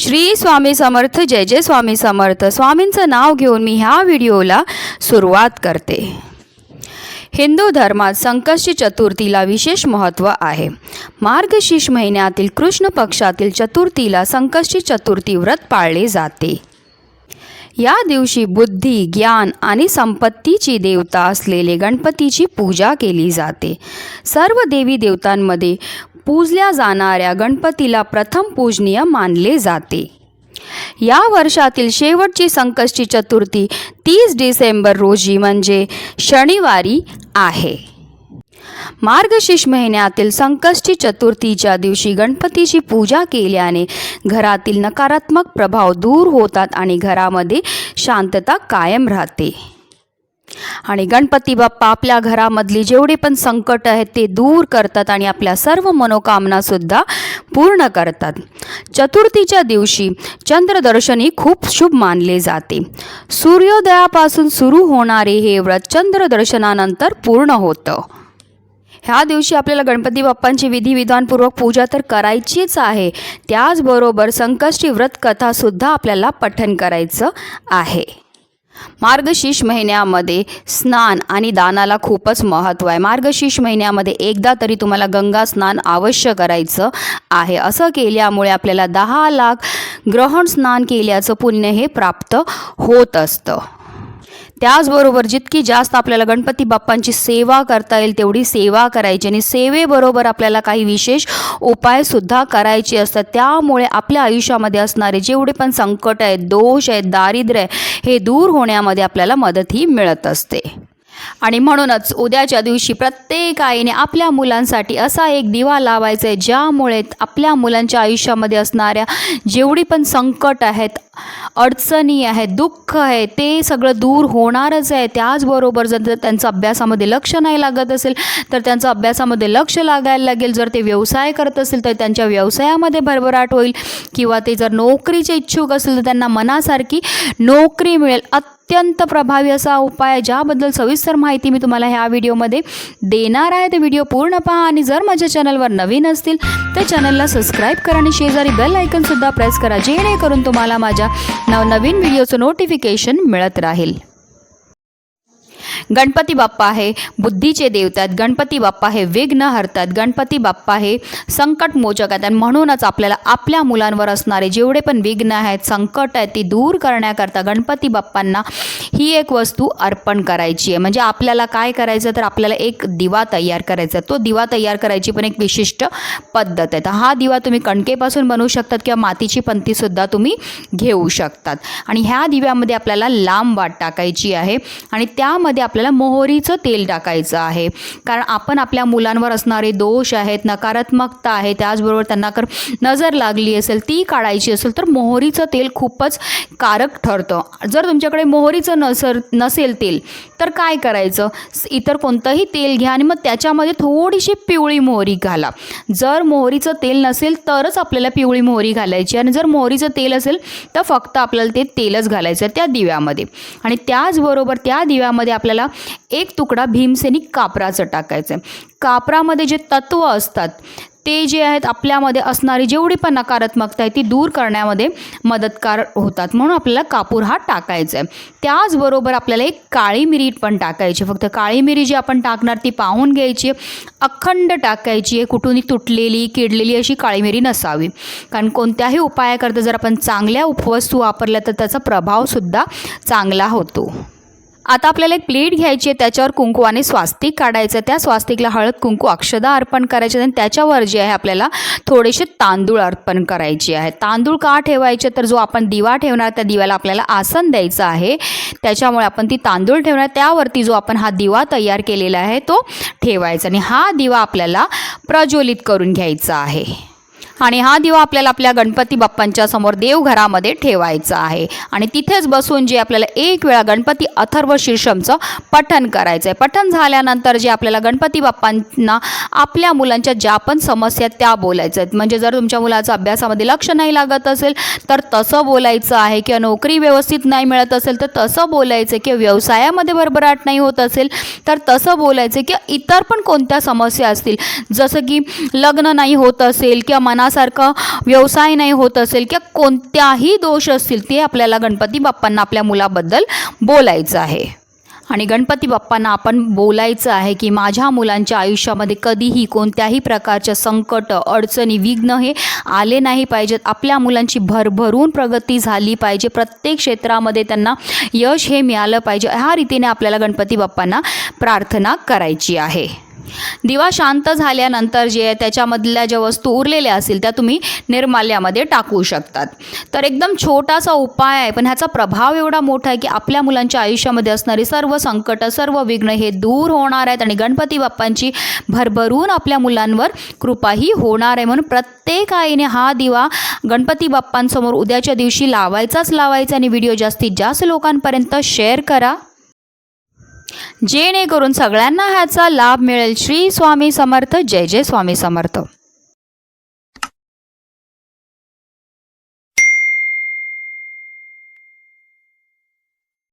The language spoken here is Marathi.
श्री स्वामी समर्थ जय जय स्वामी समर्थ. स्वामींचं नाव घेऊन मी ह्या व्हिडिओला सुरुवात करते. हिंदू धर्मात संकष्टी चतुर्थीला विशेष महत्त्व आहे. मार्गशीर्ष महिन्यातील कृष्ण पक्षातील चतुर्थीला संकष्टी चतुर्थी व्रत पाळले जाते. या दिवशी बुद्धी ज्ञान आणि संपत्तीची देवता असलेले गणपतीची पूजा केली जाते. सर्व देवी देवतांमध्ये पूजल्या जाणाऱ्या गणपतीला प्रथम पूजनीय मानले जाते. या वर्षातील शेवटची संकष्टी चतुर्थी तीस डिसेंबर रोजी म्हणजे शनिवारी आहे. मार्गशीर्ष महिन्यातील संकष्टी चतुर्थीच्या दिवशी गणपतीची पूजा केल्याने घरातील नकारात्मक प्रभाव दूर होतात आणि घरामध्ये शांतता कायम राहते. आणि गणपती बाप्पा आपल्या घरामधली जेवढे पण संकट आहेत ते दूर करतात आणि आपल्या सर्व मनोकामनासुद्धा पूर्ण करतात. चतुर्थीच्या दिवशी चंद्रदर्शनही खूप शुभ मानले जाते. सूर्योदयापासून सुरू होणारे हे व्रत चंद्रदर्शनानंतर पूर्ण होतं. ह्या दिवशी आपल्याला गणपती बाप्पांची विधिविधानपूर्वक पूजा तर करायचीच आहे. त्याचबरोबर संकष्टी व्रत कथासुद्धा आपल्याला पठन करायचं आहे. मार्गशीर्ष महिन्यामध्ये स्नान आणि दानाला खूपच महत्त्व आहे. मार्गशीर्ष महिन्यामध्ये एकदा तरी तुम्हाला गंगा स्नान अवश्य करायचं आहे. असं केल्यामुळे आपल्याला दहा लाख ग्रहण स्नान केल्याचं पुण्य हे प्राप्त होत असतं. त्याचबरोबर जितकी जास्त आपल्याला गणपती बाप्पांची सेवा करता येईल तेवढी सेवा करायची. आणि सेवेबरोबर आपल्याला काही विशेष उपायसुद्धा करायचे असतात. त्यामुळे आपल्या आयुष्यामध्ये असणारे जेवढे पण संकट आहेत दोष आहेत दारिद्र्य आहे हे दूर होण्यामध्ये आपल्याला मदतही मिळत असते. आणि म्हणूनच उद्याच्या दिवशी प्रत्येक आईने आपल्या मुलांसाठी असा एक दिवा लावायचा आहे ज्यामुळे आपल्या मुलांच्या आयुष्यामध्ये असणाऱ्या जेवढी पण संकट आहेत अडचणी आहेत दुःख आहे ते सगळं दूर होणारच आहे. त्याचबरोबर जर त्यांचा अभ्यासामध्ये लक्ष नाही लागत असेल तर त्यांचा अभ्यासामध्ये लक्ष लागायला लागेल. जर ते व्यवसाय करत असेल तर त्यांच्या व्यवसायामध्ये भरभराट होईल. किंवा ते जर नोकरीचे इच्छुक असेल तर त्यांना मनासारखी नोकरी मिळेल. अत्यंत प्रभावी असा उपाय आहे, ज्याबद्दल सविस्तर माहिती मी तुम्हाला ह्या व्हिडिओमध्ये देणार आहे. ते व्हिडिओ पूर्ण पहा आणि जर माझ्या चॅनलवर नवीन असतील तर चॅनलला सबस्क्राईब करा आणि शेजारी बेल आयकनसुद्धा प्रेस करा जेणेकरून तुम्हाला माझ्या नवनवीन व्हिडिओचं नोटिफिकेशन मिळत राहील. गणपती बाप्पा हे बुद्धीचे देवतात गणपती बाप्पा हे विघ्न हरतात गणपती बाप्पा हे संकट मोचक आहेत. आणि म्हणूनच आपल्याला आपल्या मुलांवर असणारे जेवढे पण विघ्न आहेत संकट आहेत ती दूर करण्याकरता गणपती बाप्पांना ही एक वस्तू अर्पण करायची आहे. म्हणजे आपल्याला काय करायचं तर आपल्याला एक दिवा तयार करायचा आहे. तो दिवा तयार करायची पण एक विशिष्ट पद्धत आहे. तर हा दिवा तुम्ही कणकेपासून बनवू शकतात किंवा मातीची पंतीसुद्धा तुम्ही घेऊ शकतात. आणि ह्या दिव्यामध्ये आपल्याला लांब वाट टाकायची आहे. आणि त्यामध्ये आपल्याला मोहरीचं तेल टाकायचं आहे. कारण आपण आपल्या मुलांवर असणारे दोष आहेत नकारात्मकता आहे त्याचबरोबर त्यांना कर नजर लागली असेल ती काढायची असेल तर मोहरीचं तेल खूपच कारक ठरतं. जर तुमच्याकडे मोहरीचं नसर नसेल तेल तर काय करायचं? इतर कोणतंही तेल घ्या आणि मग त्याच्यामध्ये थोडीशी पिवळी मोहरी घाला. जर मोहरीचं तेल नसेल तरच आपल्याला पिवळी मोहरी घालायची. आणि जर मोहरीचं तेल असेल तर फक्त आपल्याला ते तेलच घालायचं त्या दिव्यामध्ये. आणि त्याचबरोबर त्या दिव्यामध्ये आपल्याला एक तुकडा भीमसेनी कापराचं टाकायचं आहे कापरामध्ये जे तत्व असतात ते जे आहेत आपल्यामध्ये असणारी जेवढी पण नकारात्मकता आहे ती दूर करण्यामध्ये मदतकार होतात. म्हणून आपल्याला कापूर हा टाकायचा आहे त्याचबरोबर आपल्याला एक काळी मिरी पण टाकायची. फक्त काळी मिरी जी आपण टाकणार ती पाहून घ्यायची. अखंड टाकायची. आहे कुठूनही तुटलेली किडलेली अशी काळी मिरी नसावी. कारण कोणत्याही उपायाकरता जर आपण चांगल्या उपवस्तू वापरल्या तर त्याचा प्रभावसुद्धा चांगला होतो. आता आपल्याला एक प्लेट घ्यायची आहे त्याच्यावर कुंकुवाने स्वास्तिक काढायचं आहे. त्या स्वास्तिकला हळद कुंकू अक्षदा अर्पण करायचे आणि त्याच्यावर जे आहे आपल्याला थोडेसे तांदूळ अर्पण करायचे आहे तांदूळ का ठेवायचे? तर जो आपण दिवा ठेवणार त्या दिव्याला आपल्याला आसन द्यायचं आहे. त्याच्यामुळे आपण ती तांदूळ ठेवणार त्यावरती जो आपण हा दिवा तयार केलेला आहे तो ठेवायचा. आणि हा दिवा आपल्याला प्रज्वलित करून घ्यायचा आहे. आणि हा दिवा आपल्याला आपल्या गणपती बाप्पांच्या समोर देवघरामध्ये ठेवायचा आहे. आणि तिथेच बसून जे आपल्याला एक वेळा गणपती अथर्व शीर्षमचं पठन करायचं आहे पठन झाल्यानंतर जे आपल्याला गणपती बाप्पांना आपल्या मुलांच्या ज्या पण समस्या आहेत त्या बोलायच्या. आहेत म्हणजे जर तुमच्या मुलाचं अभ्यासामध्ये लक्ष नाही लागत असेल तर तसं बोलायचं आहे. किंवा नोकरी व्यवस्थित नाही मिळत असेल तर तसं बोलायचं किंवा व्यवसायामध्ये भरभराट नाही होत असेल तर तसं बोलायचं किंवा इतर पण कोणत्या समस्या असतील जसं की लग्न नाही होत असेल किंवा मनात मनासारखं व्यवसाय नाही होत असेल किंवा कोणत्याही दोष असतील ते आपल्याला गणपती बाप्पांना आपल्या मुलाबद्दल बोलायचं आहे. आणि गणपती बाप्पांना आपण बोलायचं आहे की माझ्या मुलांच्या आयुष्यामध्ये कधीही कोणत्याही प्रकारच्या संकट अडचणी विघ्न हे आले नाही पाहिजेत. आपल्या मुलांची भरभरून प्रगती झाली पाहिजे. प्रत्येक क्षेत्रामध्ये त्यांना यश हे मिळालं पाहिजे. ह्या रीतीने आपल्याला गणपती बाप्पांना प्रार्थना करायची आहे. दिवा शांत झाल्यानंतर जे आहे त्याच्यामधल्या ज्या वस्तू उरलेल्या असतील त्या तुम्ही निर्माल्यामध्ये टाकू शकतात. तर एकदम छोटासा उपाय आहे पण ह्याचा प्रभाव एवढा मोठा आहे की आपल्या मुलांच्या आयुष्यामध्ये असणारी सर्व संकट सर्व विघ्न हे दूर होणार आहेत आणि गणपती बाप्पांची भरभरून आपल्या मुलांवर कृपाही होणार आहे. म्हणून प्रत्येक आईने हा दिवा गणपती बाप्पांसमोर उद्याच्या दिवशी लावायचाच लावायचा आणि व्हिडिओ जास्तीत जास्त लोकांपर्यंत शेअर करा. जेणेकरून सगळ्यांना ह्याचा लाभ मिळेल. श्री स्वामी समर्थ. जय जय स्वामी समर्थ.